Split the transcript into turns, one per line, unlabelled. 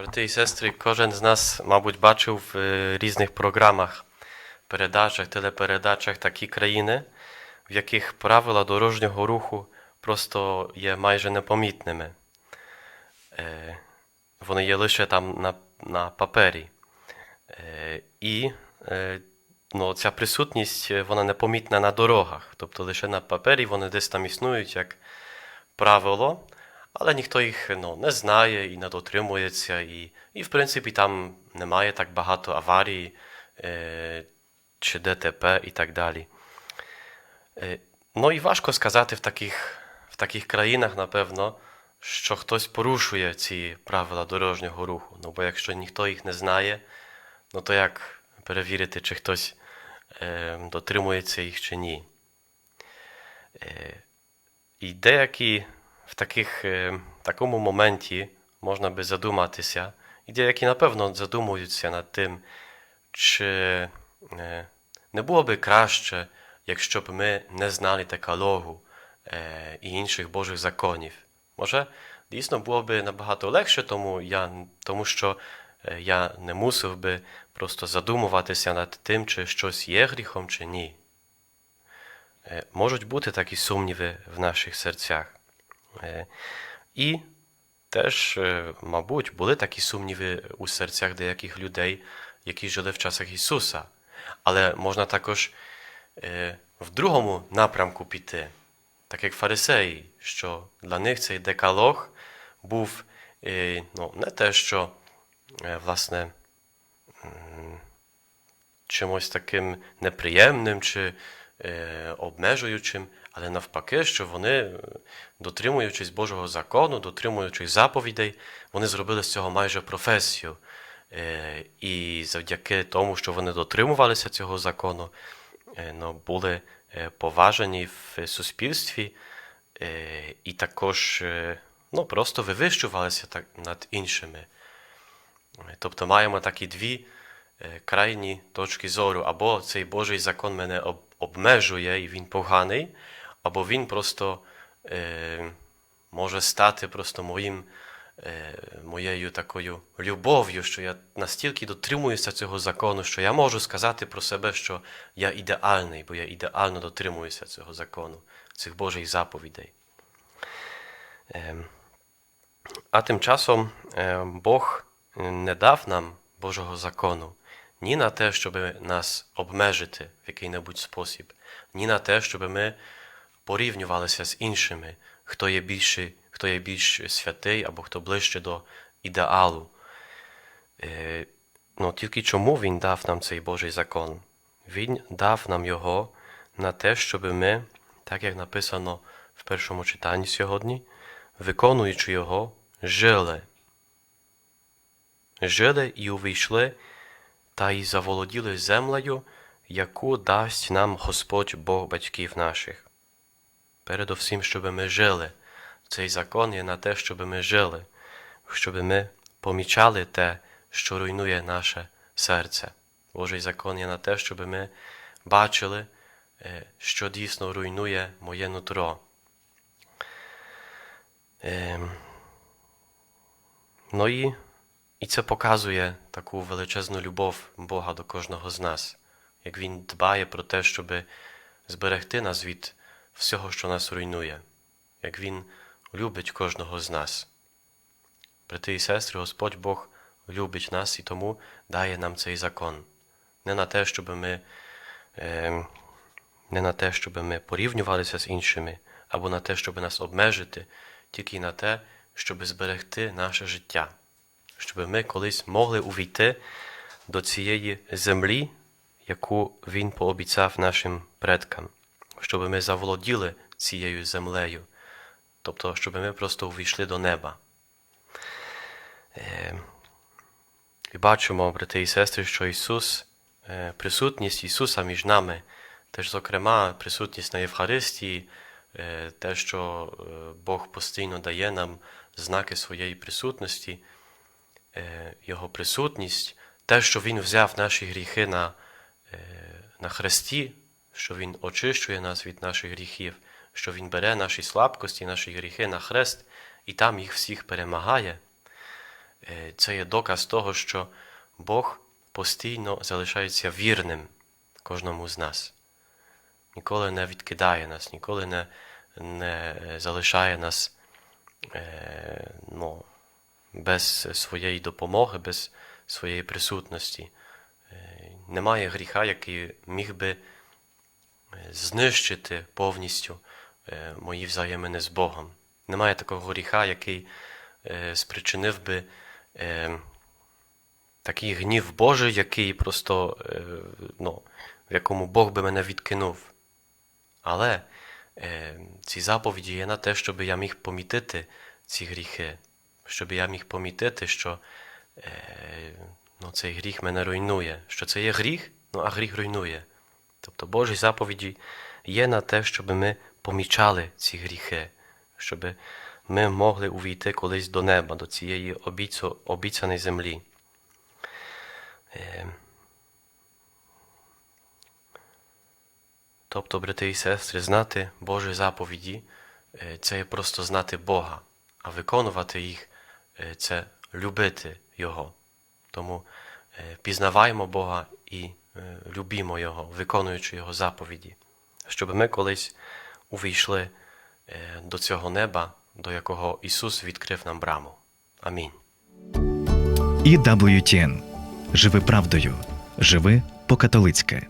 Брати і сестри, кожен з нас, мабуть, бачив в е, різних програмах, передачах, телепередачах такі країни, в яких правила дорожнього руху просто є майже непомітними. Е, Вони є лише там на, на папері. Е, І ну, ця присутність вона непомітна на дорогах. Тобто лише на папері вони десь там існують як правило, але ніхто їх ну, не знає і не дотримується. І, і в принципі, там немає так багато аварій е, чи ДТП і так далі. Е, ну і важко сказати в таких, в таких країнах, напевно, що хтось порушує ці правила дорожнього руху. Ну, бо якщо ніхто їх не знає, ну то як перевірити, чи хтось е, дотримується їх чи ні. Е, і деякі в е, такому моменті можна би задуматися, і деякі, напевно, задумуються над тим, чи е, не було би краще, якщо б ми не знали декалогу е, і інших Божих законів. Може, дійсно було б набагато легше, тому, я, тому що е, я не мусив би просто задумуватися над тим, чи щось є гріхом, чи ні. Можуть бути такі сумніви в наших серцях. Е, І теж, е, мабуть, були такі сумніви у серцях деяких людей, які жили в часах Ісуса. Але можна також е, в другому напрямку піти, так як фарисеї, що для них цей декалог був ну, не те, що власне чимось таким неприємним чи обмежуючим, але навпаки, що вони, е, дотримуючись Божого закону, дотримуючись заповідей, вони зробили з цього майже професію. Е, і завдяки тому, що вони дотримувалися цього закону, е, ну, були е, поважені в суспільстві е, і також е, ну, просто вивищувалися так над іншими. Тобто маємо такі дві е, крайні точки зору. Або цей Божий закон мене об- обмежує і він поганий, або він просто е, може стати просто моїм, е, моєю такою любов'ю, що я настільки дотримуюся цього закону, що я можу сказати про себе, що я ідеальний, бо я ідеально дотримуюся цього закону, цих Божих заповідей. Ем, а тим часом е, Бог не дав нам Божого закону ні на те, щоб нас обмежити в який-небудь спосіб, ні на те, щоб ми порівнювалися з іншими, хто є більший, хто є більш святий або хто ближче до ідеалу. Е, ну, тільки чому Він дав нам цей Божий закон? Він дав нам його на те, щоб ми, так як написано в першому читанні сьогодні, виконуючи його, жили. Жили і увійшли та й заволоділи землею, яку дасть нам Господь Бог батьків наших. Передовсім, щоб ми жили. Цей закон є на те, щоб ми жили, щоб ми помічали те, що руйнує наше серце. Божий закон є на те, щоб ми бачили, е, що дійсно руйнує моє нутро. Ем, Ну і, і це показує таку величезну любов Бога до кожного з нас, як Він дбає про те, щоб зберегти нас від всього, що нас руйнує, як Він любить кожного з нас. Брати і сестри, Господь Бог любить нас і тому дає нам цей закон. Не на те, щоб ми, е, не на те, щоб ми порівнювалися з іншими, або на те, щоб нас обмежити, тільки на те, щоб зберегти наше життя, щоб ми колись могли увійти до цієї землі, яку Він пообіцяв нашим предкам, щоб ми заволоділи цією землею, тобто, щоб ми просто увійшли до неба. Е, І бачимо, брати і сестри, що Ісус, е, присутність Ісуса між нами, теж, зокрема, присутність на Євхаристії, е, те, що Бог постійно дає нам знаки своєї присутності, Його присутність, те, що Він взяв наші гріхи на, е, на хресті, що Він очищує нас від наших гріхів, що Він бере наші слабкості, наші гріхи на хрест і там їх всіх перемагає. е, це є доказ того, що Бог постійно залишається вірним кожному з нас. Ніколи не відкидає нас, ніколи не, не е, залишає нас е, без своєї допомоги, без своєї присутності. Е, Немає гріха, який міг би е, знищити повністю е, мої взаємини з Богом. Немає такого гріха, який спричинив би такий гнів Божий, який просто, ну, в якому Бог би мене відкинув. Але ці заповіді є на те, щоб я міг помітити ці гріхи, щоб я міг помітити, що е, ну, цей гріх мене руйнує, що це є гріх, ну, а гріх руйнує. Тобто Божі заповіді є на те, щоб ми помічали ці гріхи, щоб ми могли увійти колись до неба, до цієї обіцяної землі. Е, Тобто, брати і сестри, знати Божі заповіді е, це є просто знати Бога, а виконувати їх це любити Його. Тому е, пізнаваємо Бога і е, любімо Його, виконуючи Його заповіді, щоб ми колись увійшли е, до цього неба, до якого Ісус відкрив нам браму. Амінь.
І WTN. Живи правдою. Живи по-католицьки.